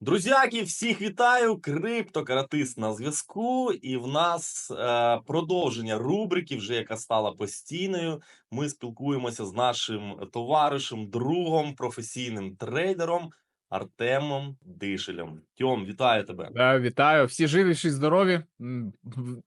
Друзяки, всіх вітаю! Криптокаратист на зв'язку, і в нас е, продовження рубрики, вже яка стала постійною. Ми спілкуємося з нашим товаришем, другом, професійним трейдером Артемом Дишелем. Тьом, вітаю тебе. Да, вітаю. Всі живі, всі здорові.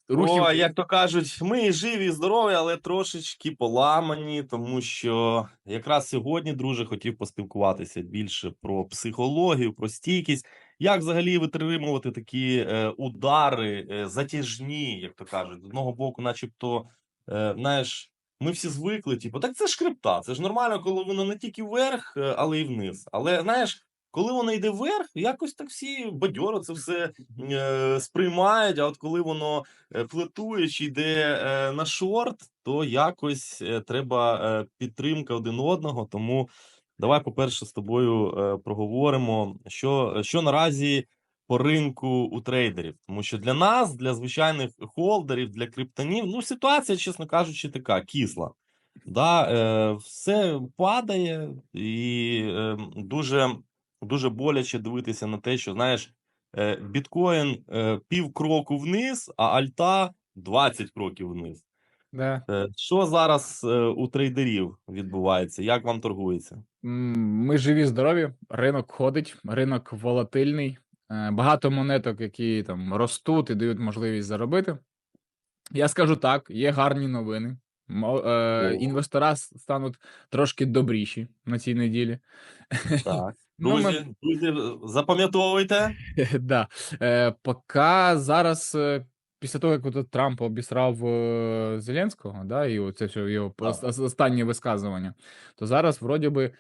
Рухів О, як то кажуть, ми живі і здорові, але трошечки поламані, тому що якраз сьогодні, друже, хотів поспілкуватися більше про психологію, про стійкість. Як взагалі витримувати такі е, удари е, затяжні, як то кажуть, з одного боку, начебто, е, знаєш, ми всі звикли, типу, так це ж крипта, це ж нормально, коли воно не тільки вверх, е, але й вниз. Але знаєш, коли воно йде вверх, якось так всі бадьоро це все е, сприймають. А от коли воно е, флетує чи йде е, на шорт, то якось е, треба е, підтримка один одного. Тому давай, по-перше, з тобою е, проговоримо, що, що наразі по ринку у трейдерів. Тому що для нас, для звичайних холдерів, для криптонів, ну ситуація, чесно кажучи, така кисла. Да, е, все падає, і е, дуже, дуже боляче дивитися на те, що знаєш, е, біткоін е, пів кроку вниз, а альта 20 кроків вниз. Да. Е, що зараз у трейдерів відбувається? Як вам торгується? Ми живі, здорові. Ринок ходить, ринок волатильний. Багато монеток, які там ростуть і дають можливість заробити. Я скажу так: є гарні новини. Інвестора стануть трошки добріші на цій неділі. Так. Ну, ми- Друзі, друзі, запам'ятовуйте. Да. Е, поки зараз, е, після того, як Трамп обісрав е, Зеленського, да, і це все його ос- останнє висказування, то зараз, вроді би,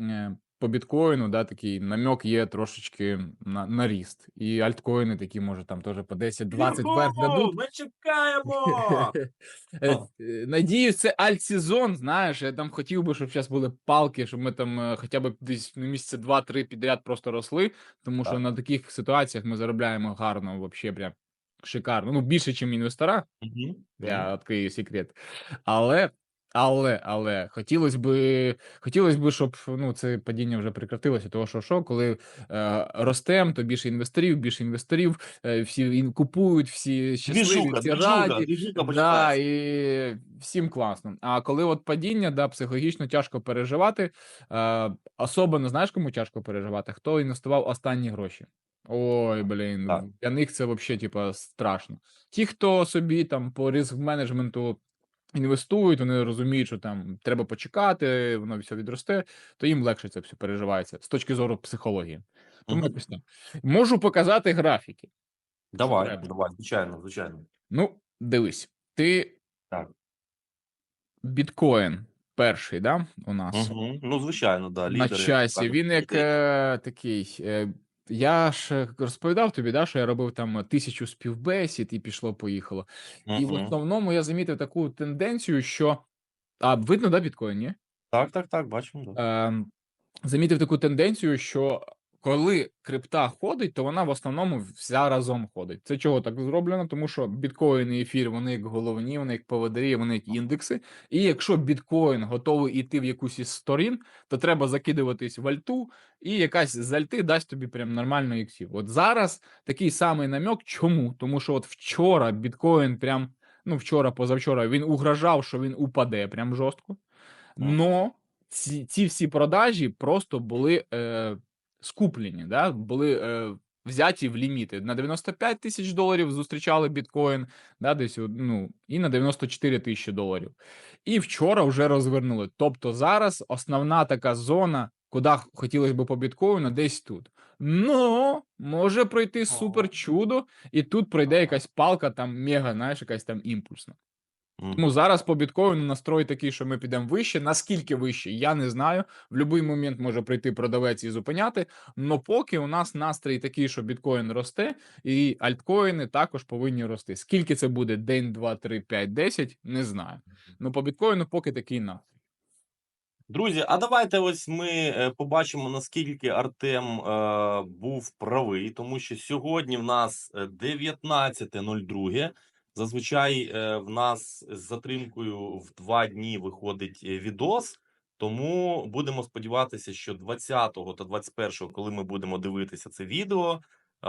е, по біткоїну, да, такий намек є трошечки на, на ріст. І альткоїни такі, може, там теж по 10-20 вверх Юху, дадуть. Ми чекаємо. Е, е, Надіюсь, це альтсезон, знаєш, я там хотів би, щоб зараз були палки, щоб ми там е, хоча б десь ну, місяця два-три підряд просто росли, тому що на таких ситуаціях ми заробляємо гарно, вообще прям шикарно. Ну, більше, ніж інвестора, я відкрию секрет. Але, але, але хотілося би, хотілося б, щоб ну, це падіння вже прекратилося, тому що що, коли е, ростем, то більше інвесторів, більше інвесторів, е, всі ін- купують, всі щасливі, всі раді. двіжуха Да, і всім класно. А коли от падіння, да, психологічно тяжко переживати. Е, особливо знаєш, кому тяжко переживати? Хто інвестував останні гроші? Ой, блін, Так. для них це взагалі, типа, страшно. Ті, хто собі там по ризик менеджменту інвестують, вони розуміють, що там треба почекати, воно все відросте, то їм легше це все переживається з точки зору психології. Тому якось так. Можу показати графіки. Давай, давай, звичайно, звичайно. Ну, дивись, ти Так. біткоін перший, да, у нас Угу. Ну, звичайно, да, на часі. так, Він як е, такий. Е, я ж розповідав тобі, да, що я робив там тисячу співбесід і пішло, поїхало. І в Мгм. основному я замітив таку тенденцію, що. А, видно, да, біткоін, ні? Так, так, так, бачимо. Да. Ем, замітив таку тенденцію, що коли крипта ходить, то вона в основному вся разом ходить. Це чого так зроблено? Тому що біткоін і ефір, вони як головні, вони як поводирі, вони як індекси. І якщо біткоін готовий йти в якусь із сторін, то треба закидуватись в альту, і якась з альти дасть тобі прям нормально іксів. От зараз такий самий намек. Чому? Тому що от вчора біткоін прям. Ну, вчора, позавчора він угрожав, що він упаде прям жорстко. Но ці, ці всі продажі просто були е, скуплені, да? були е, взяті в ліміти. На 95 тисяч доларів зустрічали біткоін, да, десь ну, і на 94 тисячі доларів. І вчора вже розвернули. Тобто зараз основна така зона, куди хотілося б по біткоїну, десь тут. Ну, може пройти супер чудо, і тут пройде якась палка, там мега, знаєш, якась там імпульсна. Тому зараз по біткоїну настрой такий, що ми підемо вище. Наскільки вище, я не знаю. В будь-який момент може прийти продавець і зупиняти. Но поки у нас настрій такий, що біткоін росте, і альткоїни також повинні рости. Скільки це буде день, два, три, п'ять, десять, не знаю. Ну по біткоїну поки такий настрій. Друзі, а давайте ось ми е, побачимо, наскільки Артем е, був правий, тому що сьогодні в нас е, 19.02. Зазвичай е, в нас з затримкою в два дні виходить е, відос. Тому будемо сподіватися, що 20 та 21, коли ми будемо дивитися це відео,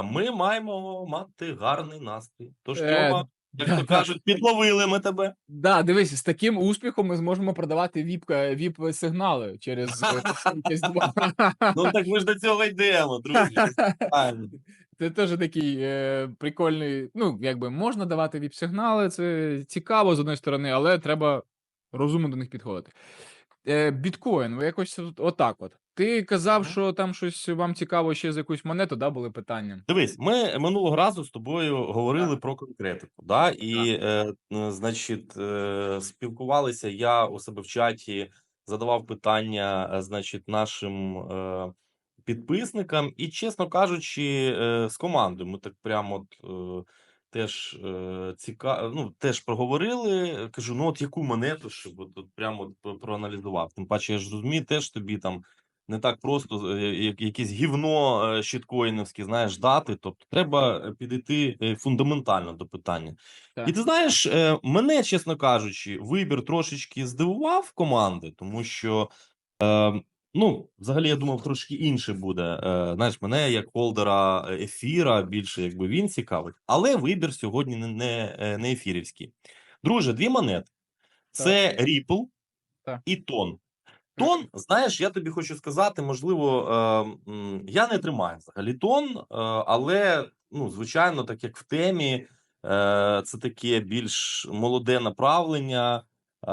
ми маємо мати гарний настрій. Тож, Е, Тьома, як то да. кажуть, підловили ми тебе. Да, дивись, з таким успіхом ми зможемо продавати віп, віп-сигнали через. Ну так ми ж до цього йдемо, друзі. Це теж такий е, прикольний. Ну, якби можна давати віп-сигнали, це цікаво з одної сторони, але треба розумно до них підходити. Е, біткоін, ви якось от- отак от. Ти казав, що там щось вам цікаво ще з якусь монету, да, були питання. Дивись, ми минулого разу з тобою говорили про конкретику, да? і, е, значить, е, спілкувалися я у себе в чаті, задавав питання, е, значить, нашим е, підписникам, і, чесно кажучи, е, з командою ми так прямо от, е, теж е, ціка... ну, теж проговорили. Кажу, ну от яку монету, щоб от, от прямо от проаналізував. Тим паче, я ж розумію, теж тобі там не так просто як- якесь гівно щиткоїновське, знаєш, дати. Тобто треба підійти фундаментально до питання. Так. І ти знаєш, мене, чесно кажучи, вибір трошечки здивував команди, тому що. Е, Ну, взагалі, я думав, трошки інше буде. Е, знаєш, мене як холдера е, ефіра більше якби він цікавить, але вибір сьогодні не, не, е, не ефірівський. Друже, дві монети: це Ripple Так. і Тон. Тон, знаєш, я тобі хочу сказати, можливо, е, я не тримаю взагалі тон, е, але ну, звичайно, так як в темі, е, це таке більш молоде направлення, е,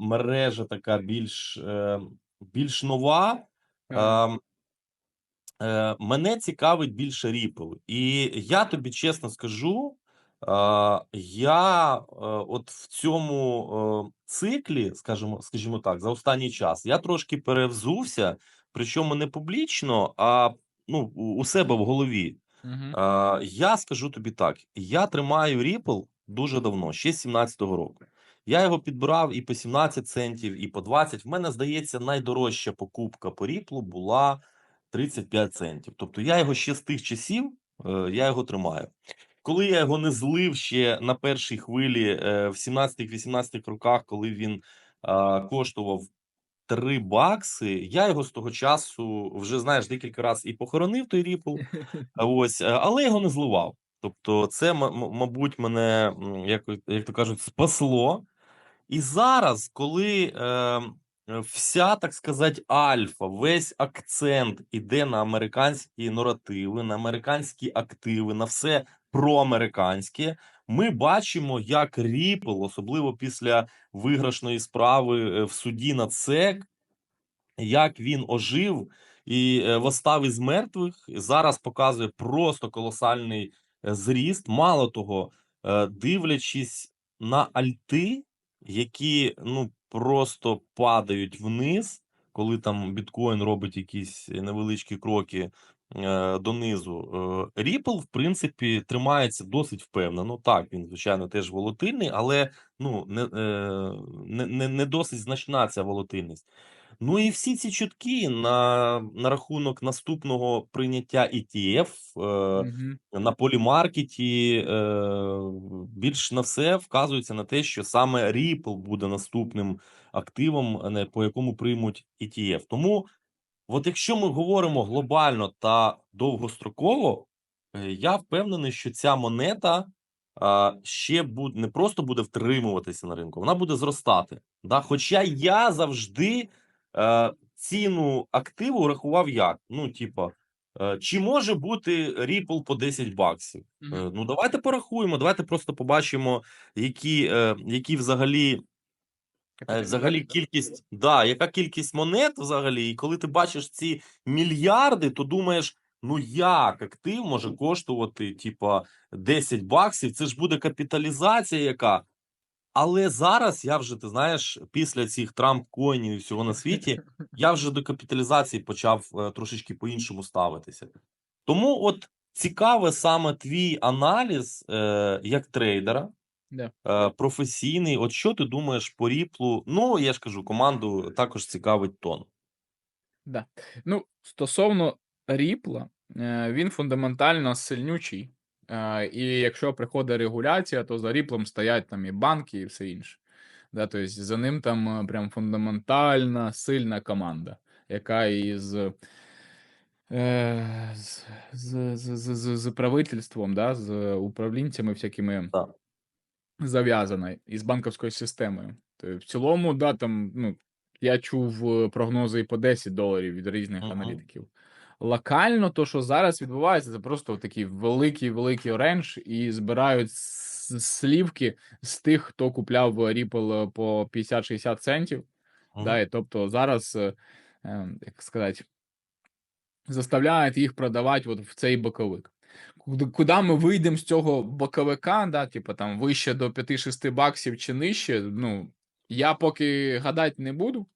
мережа така більш, е, більш нова. Е, е, мене цікавить більше Ripple. І я тобі чесно скажу, е, я е, от в цьому е, циклі, скажімо, скажімо так, за останній час я трошки перевзувся, причому не публічно, а ну, у себе в голові. Е, я скажу тобі так: я тримаю Ripple дуже давно, ще з 17-го року. Я його підбирав і по 17 центів, і по 20. В мене здається, найдорожча покупка по Ripple була 35 центів. Тобто я його ще з тих часів, е, я його тримаю. Коли я його не злив ще на першій хвилі е, в 17-18 роках, коли він коштував 3 бакси, я його з того часу вже знаєш декілька разів і похоронив той а Ось, е, але його не зливав. Тобто, це, мабуть, мене, як, як то кажуть, спасло. І зараз, коли е, вся, так сказати, альфа, весь акцент іде на американські наративи, на американські активи, на все проамериканське, ми бачимо, як Ripple, особливо після виграшної справи е, в суді над СЕК, як він ожив і е, восстав із мертвих, зараз показує просто колосальний е, зріст. Мало того, дивлячись на альти, які ну просто падають вниз, коли там біткоін робить якісь невеличкі кроки е, донизу. Е, Ripple, в принципі, тримається досить впевнено. Так, він, звичайно, теж волатильний, але ну не, е, не, не, не досить значна ця волатильність. Ну і всі ці чутки на, на рахунок наступного прийняття ETF е, Мгм. на полімаркеті е, більш на все вказується на те, що саме Ripple буде наступним активом, по якому приймуть ETF. Тому, от якщо ми говоримо глобально та довгостроково, е, я впевнений, що ця монета ще буде не просто буде втримуватися на ринку, вона буде зростати. Да? Хоча я завжди е, ціну активу рахував як? Ну, типа, е, чи може бути Ripple по 10 баксів? Е, Ну, давайте порахуємо, давайте просто побачимо, які, е, які взагалі Взагалі кількість, да, яка кількість монет взагалі, і коли ти бачиш ці мільярди, то думаєш, ну як актив може коштувати, типа, 10 баксів, це ж буде капіталізація яка. Але зараз я вже, ти знаєш, після цих Трамп-коїнів і всього на світі, я вже до капіталізації почав е, трошечки по-іншому ставитися. Тому от цікаве саме твій аналіз е, як трейдера, е, професійний. От що ти думаєш по ріплу? Ну, я ж кажу, команду також цікавить тон. Да. Ну, стосовно Ріпла, е, він фундаментально сильнючий. Е, І якщо приходить регуляція, то за Ріплом стоять там і банки, і все інше. Да, тобто за ним там е, прям фундаментальна, сильна команда, яка із, е, з, з, з, з, з, правительством, да, з управлінцями всякими Так. зав'язана із банківською системою. То в цілому, да, там, ну, я чув прогнози і по 10 доларів від різних Мгм. аналітиків. Локально, то, що зараз відбувається, це просто такий великий великий рендж, і збирають слівки з тих, хто купляв Ripple по 50-60 центів. Мгм. Да, і тобто зараз, е, е, як сказати, заставляють їх продавати от в цей боковик. Куди ми вийдемо з цього боковика, да, типу там вище до 5-6 баксів чи нижче, ну, я поки гадати не буду.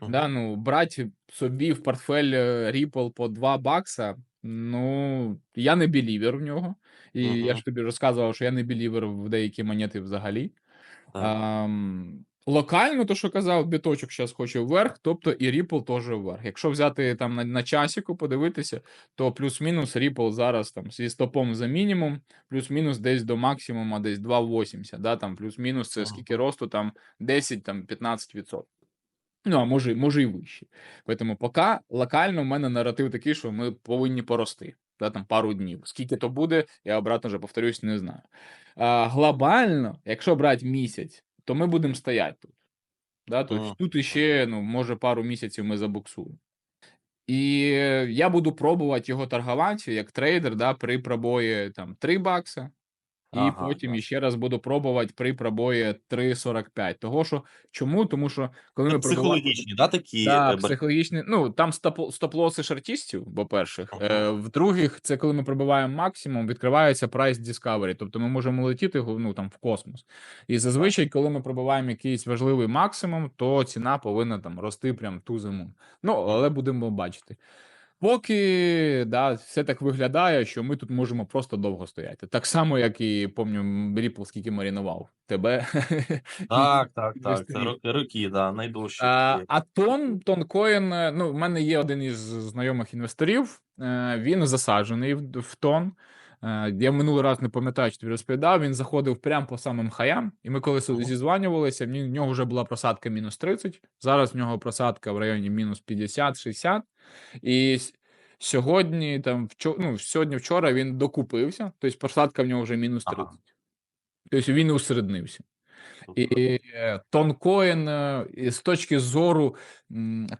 Мгм. Да, ну, брати собі в портфель е, Ripple по 2 бакса, ну, я не білівер в нього. І я ж тобі розказував, що я не білівер в деякі монети взагалі. Так. Ам, локально, то, що казав, біточок зараз хоче вверх, тобто і Ripple теж вверх. Якщо взяти там на, на часіку, подивитися, то плюс-мінус Ripple зараз там зі стопом за мінімум, плюс-мінус десь до максимума, десь 2,80. Да, там плюс-мінус це скільки росту, там 10, там 15%. Ну, а може, може і вище. Тому поки локально в мене наратив такий, що ми повинні порости. Да, там пару днів. Скільки то буде, я обратно вже повторюсь, не знаю. А, глобально, якщо брати місяць, то ми будемо стояти тут. Да, тобто Мгм. тут іще, ну, може, пару місяців ми забуксуємо. І е, я буду пробувати його торгувати як трейдер да, при пробої там 3 бакса. І Ага, потім да. іще раз буду пробувати при пробої 3,45. Того що чому? Тому що коли Це ми психологічні, да, такі Так, е, психологічні. Ну, там стоп- стоп-лоси шартістів, по-перших. Ага. Е, в-других, це коли ми пробиваємо максимум, відкривається price discovery. Тобто ми можемо летіти ну, там, в космос. І зазвичай, коли ми пробиваємо якийсь важливий максимум, то ціна повинна там рости прям ту зиму. Ну, але будемо бачити. Поки да, все так виглядає, що ми тут можемо просто довго стояти. Так само, як і помню, Ріпл скільки марінував тебе. Так, так, так. Це роки, да, найдовші. А, а тон, Тон Коін, ну, в мене є один із знайомих інвесторів, е, він засаджений в, в тон. Е, Я минулий раз не пам'ятаю, чи тобі розповідав. Він заходив прямо по самим хаям, і ми коли зізванювалися, в нього вже була просадка мінус 30, зараз в нього просадка в районі мінус 50-60. І сьогодні, там, вчо, ну, сьогодні вчора він докупився, тобто просадка в нього вже мінус Ага. 30. Тобто він усереднився. Супер. І е, тонкоін е, з точки зору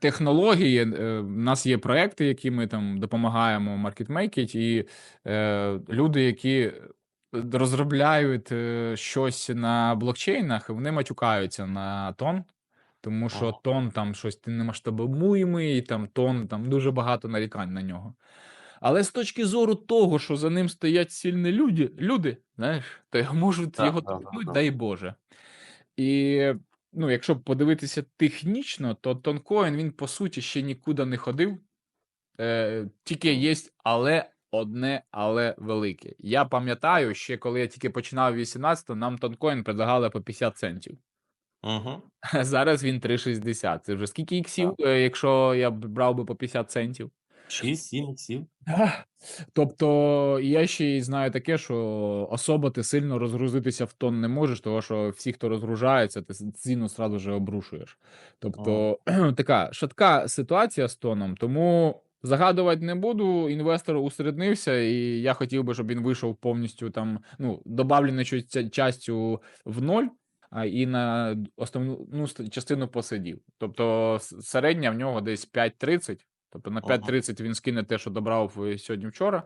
технології, е, в нас є проекти, які ми там допомагаємо маркетмейкити, і е, люди, які розробляють е, щось на блокчейнах, вони матюкаються на тон. Тому що Ага. тон там щось ти не там тон, там дуже багато нарікань на нього. Але з точки зору того, що за ним стоять сильні люди, люди, знаєш, то можуть його так. дай Боже. І ну, якщо подивитися технічно, то тонкоін він по суті ще нікуди не ходив. Е, тільки є, але одне, але велике. Я пам'ятаю, ще коли я тільки починав 18, нам тонкоін предлагали по 50 центів. Угу. Зараз він 3,60. Це вже скільки іксів, е, якщо я брав би по 50 центів? 6-7 іксів. Тобто, я ще й знаю таке, що особо ти сильно розгрузитися в тон не можеш, тому що всі, хто розгружається, ти ціну сразу же обрушуєш. Тобто, така шатка ситуація з тоном, тому загадувати не буду. Інвестор усереднився, і я хотів би, щоб він вийшов повністю там, ну, добавленою ча- частю в ноль. А і на основну ну, частину посидів. Тобто середня в нього десь 5.30. Тобто на Ага. 5.30 він скине те, що добрав е, сьогодні вчора,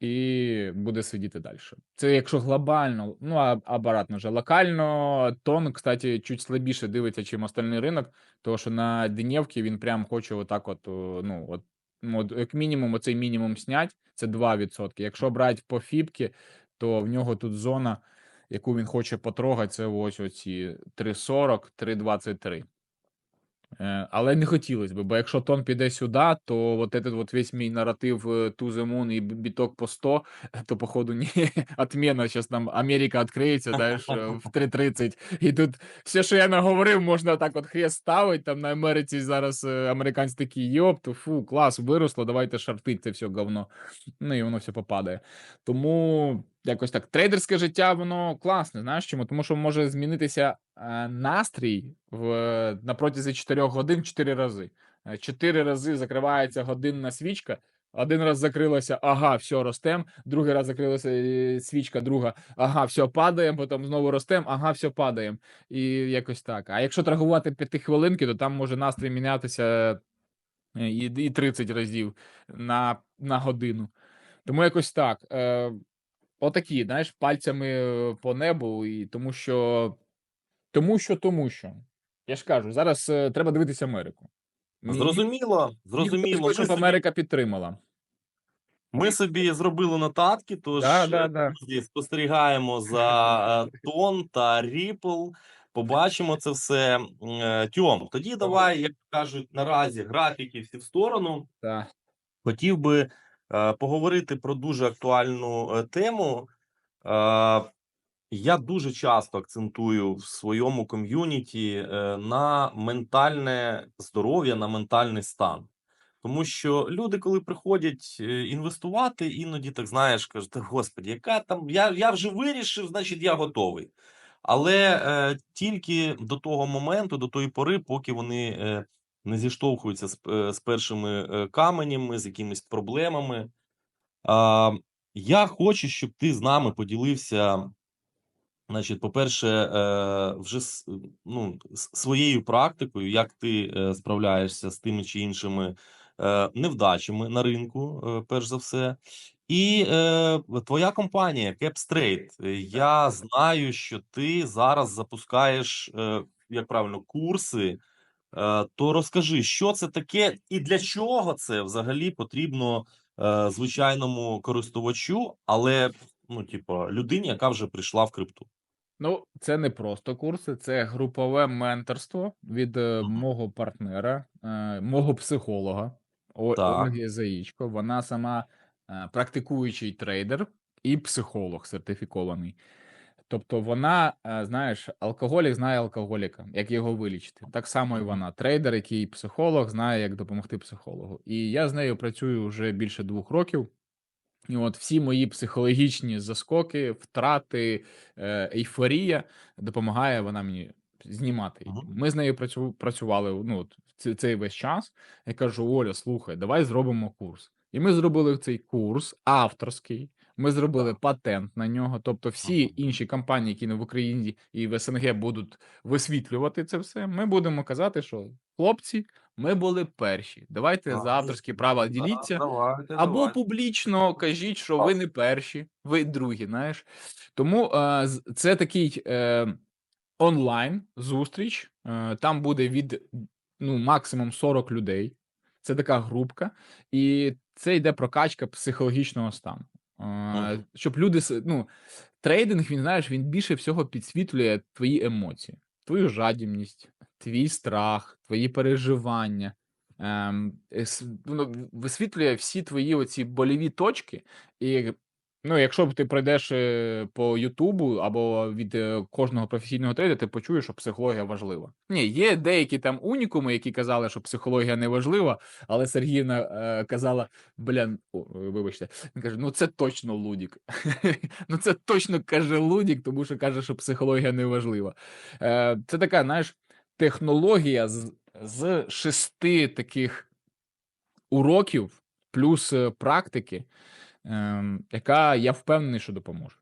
і буде сидіти далі. Це якщо глобально, ну а обратно же локально, тон, кстати, чуть слабіше дивиться, чим остальний ринок, тому що на днівці він прям хоче отак, от, ну, от, ну, от, як мінімум, оцей мінімум снять, це 2%. Якщо брати по фібки, то в нього тут зона, яку він хоче потрогати, це ось оці 3,40, 3,23. Е, Але не хотілося б, бо якщо тон піде сюди, то от этот вот весь мій наратив to the moon і біток по 100, то походу ні, отмена, зараз там Америка відкриється, знаєш, е, в 3.30, і тут все, що я наговорив, можна так от хрест ставити, там на Америці зараз е, американці такі, йоп, то фу, клас, виросло, давайте шартить це все говно, ну і воно все попадає. Тому якось так, трейдерське життя, воно класне, знаєш чому? Тому що може змінитися е, настрій в, на протязі 4 годин 4 рази. Е, Чотири рази закривається годинна свічка. Один раз закрилася, ага, все, ростем. Другий раз закрилася е, свічка, друга, ага, все, падаємо, потім знову ростем, ага, все, падаємо. І якось так. А якщо торгувати п'ятихвилинки, то там може настрій мінятися е, і 30 разів на, на годину. Тому якось так. Е, отакі, знаєш, пальцями е, по небу, і тому що. Тому що, тому що. Я ж кажу, зараз е, треба дивитися Америку. Мені- Зрозуміло, зрозуміло. Ми щоб собі, Америка підтримала. ми собі зробили нотатки, тож Да, е, да, да. друзі, спостерігаємо за е, тон та ріпл. Побачимо це все. Е, Тьом, тоді давай, як кажуть, наразі графіки всі в сторону. Да. Хотів би е, поговорити про дуже актуальну е, тему. Е, я дуже часто акцентую в своєму ком'юніті е, на ментальне здоров'я, на ментальний стан. Тому що люди, коли приходять е, інвестувати, іноді так знаєш, кажуть, «Та, господі, яка там я, я вже вирішив, значить я готовий. Але е, тільки до того моменту, до тої пори, поки вони е, не зіштовхуються з, е, з першими е, каменями, з якимись проблемами. А, я хочу, щоб ти з нами поділився. Значить, по-перше, е, вже ну, своєю практикою, як ти справляєшся з тими чи іншими невдачами на ринку, перш за все. І твоя компанія CapStraight. Я знаю, що ти зараз запускаєш, як правильно, курси. Е, то розкажи, що це таке і для чого це взагалі потрібно е, звичайному користувачу, але ну, типу, людині, яка вже прийшла в крипту. Ну, це не просто курси, це групове менторство від е, Мгм. мого партнера, мого психолога Ольги Заїчко. Вона сама практикуючий трейдер і психолог сертифікований. Тобто вона, е, знаєш, алкоголік знає алкоголіка, як його вилічити. Так само і вона. Трейдер, який психолог, знає, як допомогти психологу. І я з нею працюю вже більше двох років. І от всі мої психологічні заскоки, втрати, е, ейфорія допомагає вона мені знімати. Ми з нею працю- працювали ну, цей весь час. Я кажу: Оля, слухай, давай зробимо курс. І ми зробили цей курс авторський. Ми зробили патент на нього. Тобто, всі інші компанії, які в Україні і в СНГ будуть висвітлювати це все. Ми будемо казати, що хлопці, ми були перші. Давайте за авторські права діліться. Давайте, Або публічно кажіть, що ви не перші, ви другі, знаєш. Тому е, це такий е, онлайн зустріч. Е, там буде від ну, максимум 40 людей. Це така групка, і це йде прокачка психологічного стану. Мгм. щоб люди ну, трейдинг, він знаєш, він більше всього підсвітлює твої емоції, твою жадібність, твій страх, твої переживання. Ем, висвітлює всі твої оці боліві точки, і ну, якщо б ти пройдеш е, по Ютубу або від е, кожного професійного трейдера, ти почуєш, що психологія важлива. Ні, є деякі там унікуми, які казали, що психологія не важлива, але Сергіївна е, казала: бля, вибачте, він каже: ну це точно Лудік. ну це точно каже Лудік, тому що каже, що психологія не важлива. Е, це така, знаєш, технологія з, шести таких уроків плюс практики, яка я впевнений, що допоможе.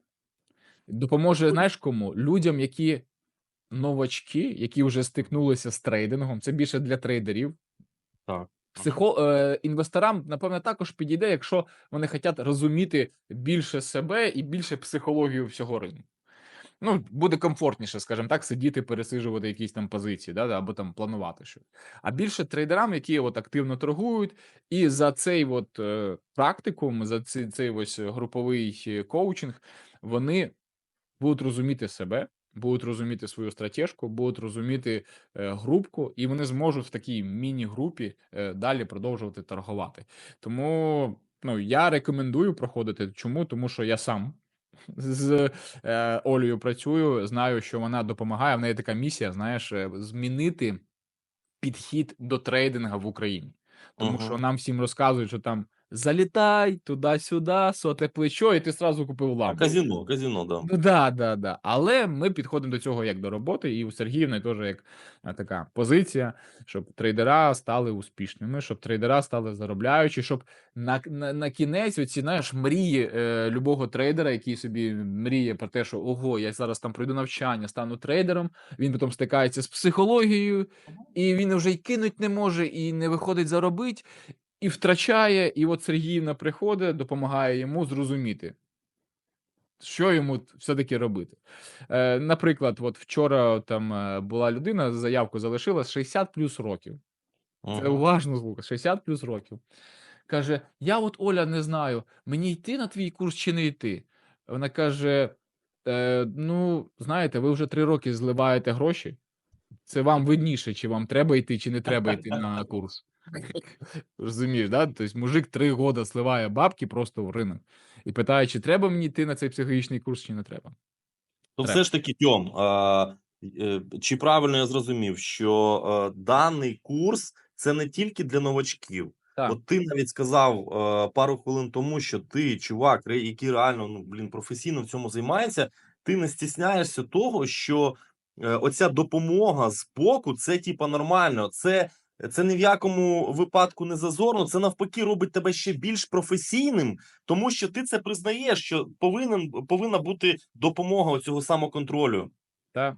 Допоможе, знаєш кому? Людям, які новачки, які вже стикнулися з трейдингом. Це більше для трейдерів. Так. Психо, е, інвесторам, напевно, також підійде, якщо вони хочуть розуміти більше себе і більше психологію всього ринку. Ну, буде комфортніше, скажімо так, сидіти, пересиджувати якісь там позиції, да, да, або там планувати щось. А більше трейдерам, які от активно торгують, і за цей от е, практикум, за цей, цей ось груповий е, коучинг, вони будуть розуміти себе, будуть розуміти свою стратежку, будуть розуміти е, групку, і вони зможуть в такій міні-групі е, далі продовжувати торгувати. Тому ну, я рекомендую проходити. Чому? Тому що я сам з е, Олею працюю, знаю, що вона допомагає. В неї така місія, знаєш, е, змінити підхід до трейдинга в Україні. Тому що нам всім розказують, що там залітай туди-сюди, соте плечо, і ти сразу купив А, лампу. казино, казино, да. Ну да, да, да. Але ми підходимо до цього як до роботи, і у Сергіївни теж як така позиція, щоб трейдера стали успішними, щоб трейдера стали заробляючі, щоб на, на, на кінець оці знаєш, мрії е, любого трейдера, який собі мріє про те, що ого, я зараз там пройду навчання, стану трейдером. Він потім стикається з психологією, і він вже й кинуть не може, і не виходить заробити, і втрачає. І от Сергіївна приходить, допомагає йому зрозуміти. Що йому все-таки робити? Е, наприклад, от вчора там е, була людина, заявку залишила 60 плюс років. Це Мгм. уважно звук, 60 плюс років. Каже: Я от Оля не знаю, мені йти на твій курс чи не йти. Вона каже: е, Ну, знаєте, ви вже три роки зливаєте гроші. Це вам видніше, чи вам треба йти, чи не треба йти на курс. Розумієш, да? Тобто мужик три роки сливає бабки просто в ринок і питає, чи треба мені йти на цей психологічний курс, чи не треба. То Треба. все ж таки, Тьом, а, е, чи правильно я зрозумів, що е, даний курс це не тільки для новачків. Так. От ти навіть сказав е, пару хвилин тому, що ти, чувак, який реально ну, блін, професійно в цьому займається, ти не стісняєшся того, що оця допомога з боку це типа нормально. Це, це ні в якому випадку не зазорно. Це навпаки робить тебе ще більш професійним, тому що ти це признаєш, що повинен повинна бути допомога цього самоконтролю. Так.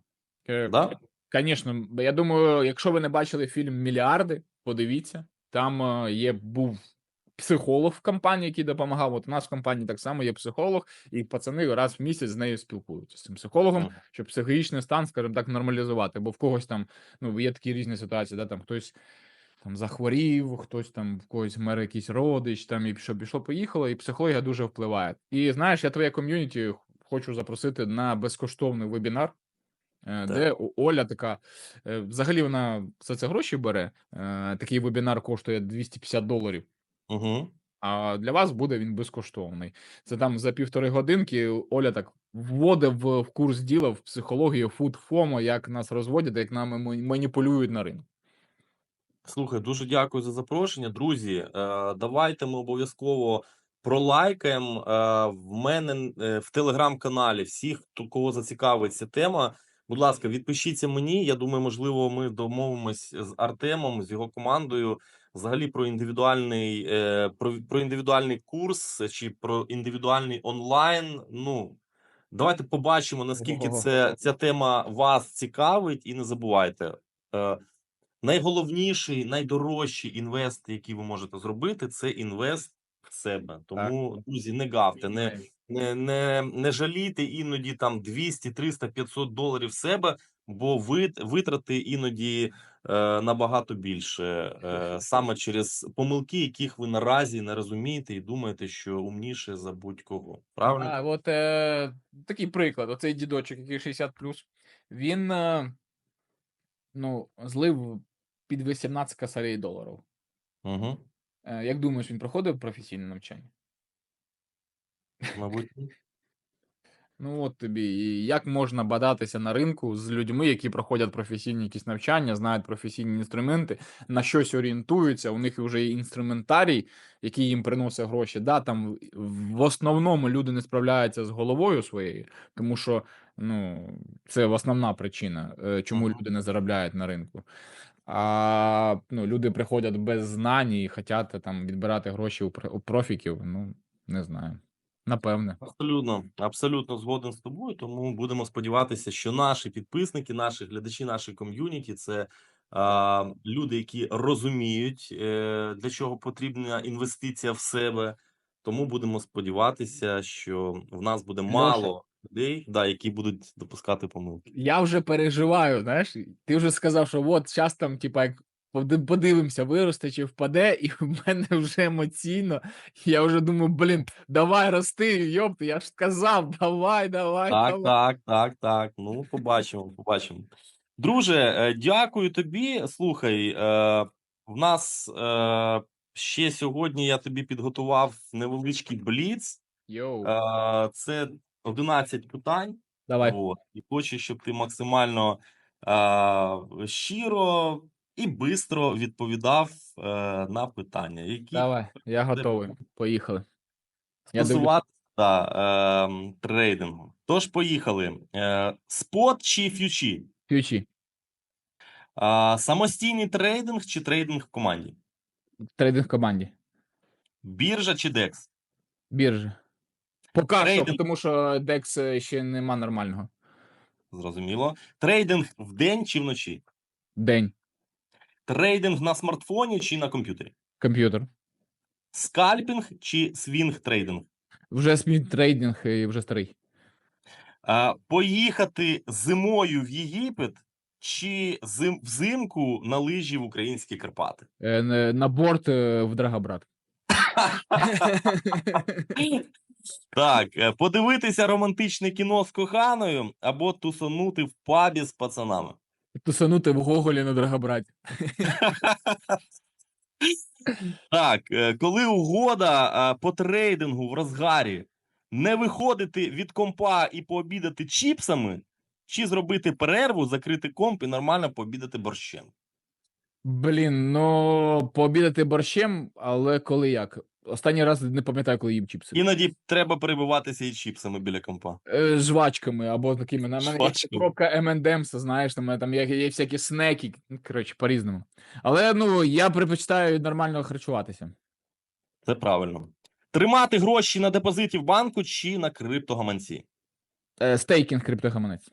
Е, Да? Звісно, я думаю, якщо ви не бачили фільм Мільярди, подивіться. Там е, є був психолог в компанії, який допомагав. От у нас в компанії так само є психолог, і пацани раз в місяць з нею спілкуються з цим психологом, щоб психологічний стан, скажімо так, нормалізувати. Бо в когось там ну є такі різні ситуації, да, там хтось. Там захворів, хтось там в когось мер якийсь родич, там і що пішло, поїхало, і психологія дуже впливає. І знаєш, я твоє ком'юніті хочу запросити на безкоштовний вебінар, е, де Оля така, е, взагалі вона за це гроші бере. е, Такий вебінар коштує 250 доларів. Угу. А для вас буде він безкоштовний. Це там за півтори годинки Оля так вводить в, курс діла в психологію фуд фомо, як нас розводять, як нами ма- маніпулюють на ринку. Слухай, дуже дякую за запрошення. Друзі, е, давайте ми обов'язково пролайкаємо. Е, в мене е, в телеграм-каналі всіх, хто кого зацікавить ця тема. Будь ласка, відпишіться мені. Я думаю, можливо, ми домовимось з Артемом, з його командою. Взагалі про індивідуальний е, про, про індивідуальний курс чи про індивідуальний онлайн. Ну давайте побачимо, наскільки це ця тема вас цікавить, і не забувайте. Е, найголовніший, найдорожчий інвест, який ви можете зробити, це інвест в себе. Тому, друзі, не гавте, не, не, не, не жалійте іноді там 200, 300, 500 доларів в себе, бо ви витрати іноді е, набагато більше, е, саме через помилки, яких ви наразі не розумієте і думаєте, що умніше за будь-кого. Правильно? А, от е, такий приклад: оцей дідочок, який 60 він е, ну, злив під 18 косарей доларів. Угу. Е, як думаєш, він проходив професійне навчання? Мабуть. Ну от тобі, і як можна бадатися на ринку з людьми, які проходять професійні якісь навчання, знають професійні інструменти, на щось орієнтуються, у них вже є інструментарій, який їм приносить гроші. Да, там в основному люди не справляються з головою своєю, тому що ну, це основна причина, е, чому люди не заробляють на ринку. А ну, люди приходять без знань і хочуть там відбирати гроші у профіків. Ну, не знаю. Напевне. Абсолютно, абсолютно згоден з тобою. Тому будемо сподіватися, що наші підписники, наші глядачі, наші ком'юніті це а, люди, які розуміють, е, для чого потрібна інвестиція в себе. Тому будемо сподіватися, що в нас буде мало людей, да, які будуть допускати помилки. Я вже переживаю, знаєш, ти вже сказав, що от зараз там, типа, як подивимося, виросте чи впаде, і в мене вже емоційно. Я вже думаю, блін, давай рости, йопти, я ж сказав, давай, давай, Так, давай. так, так, так. Ну, побачимо, побачимо. Друже, е, дякую тобі. Слухай, е, в нас е, ще сьогодні я тобі підготував невеличкий бліц. Йоу, це 11 питань. давай. От. І хочу, щоб ти максимально щиро і бистро відповідав е, на питання, які Давай, я готовий. Поїхали. Дивлюсь. да, е, трейдингу. Тож поїхали. Е, спот чи ф'ючі? Ключі. Е, самостійний трейдинг чи трейдинг в команді? Трейдинг в команді. Біржа чи декс? Біржа. Поки що, Трейдинг. тому що DEX ще нема нормального. Зрозуміло. Трейдинг вдень чи вночі? День. Трейдинг на смартфоні чи на комп'ютері? Комп'ютер. Скальпінг чи свінг трейдинг? Вже сміт трейдинг і вже старий. А, поїхати зимою в Єгипет чи зим, взимку на лижі в українські Карпати? Е, на- На борт е, в Драгобрат. Так, е, подивитися романтичне кіно з коханою або тусанути в пабі з пацанами. Тусанути в Гоголі на Драгобраті. Так, е, коли угода по трейдингу в розгарі, не виходити від компа і пообідати чіпсами, чи зробити перерву, закрити комп і нормально пообідати борщем? Блін, ну пообідати борщем, але коли як? Останній раз не пам'ятаю, коли їм чіпси. Іноді треба перебиватися і чіпсами біля компа. Е, Жвачками або такими. На мене є Жвачками. коробка M&M's, знаєш, там, там є, є всякі снеки. ну, Коротше, по-різному. Але ну я предпочитаю нормально харчуватися. Це правильно. Тримати гроші на депозиті в банку чи на криптогаманці. Е, Стейкінг криптогаманець.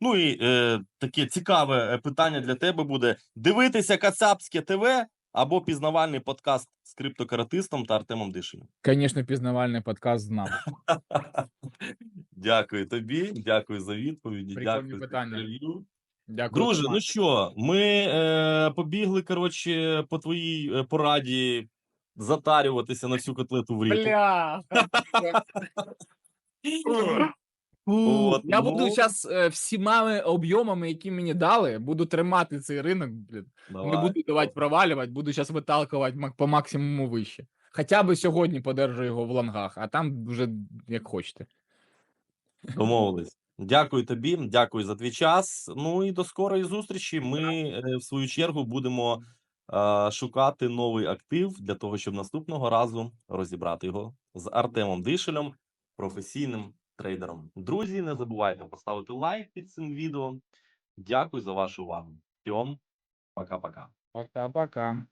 Ну і е, таке цікаве е, питання для тебе буде: дивитися Кацапське ТВ або пізнавальний подкаст з криптокаратистом та Артемом Дишиним. Звісно, пізнавальний подкаст знав. Дякую тобі, дякую за відповіді. Прикольні дякую питання. інтерв'ю. Дякую. Друже, ну що, ми е, побігли, коротше, по твоїй е, пораді затарюватися на всю котлету в ріку. Бля. От, Я буду ну. зараз всіма об'ємами, які мені дали, буду тримати цей ринок, блін. Не буду давати провалювати, буду зараз виталкувати по максимуму вище. Хоча б сьогодні подержу його в лонгах, а там вже як хочете. Домовились. Дякую тобі, дякую за твій час. Ну і до скорої зустрічі. Ми, е, в свою чергу, будемо е, шукати новий актив для того, щоб наступного разу розібрати його з Артемом Дишелем, професійним трейдером. Друзі, не забувайте поставити лайк під цим відео. Дякую за вашу увагу. Всім пока-пока. Пока-пока.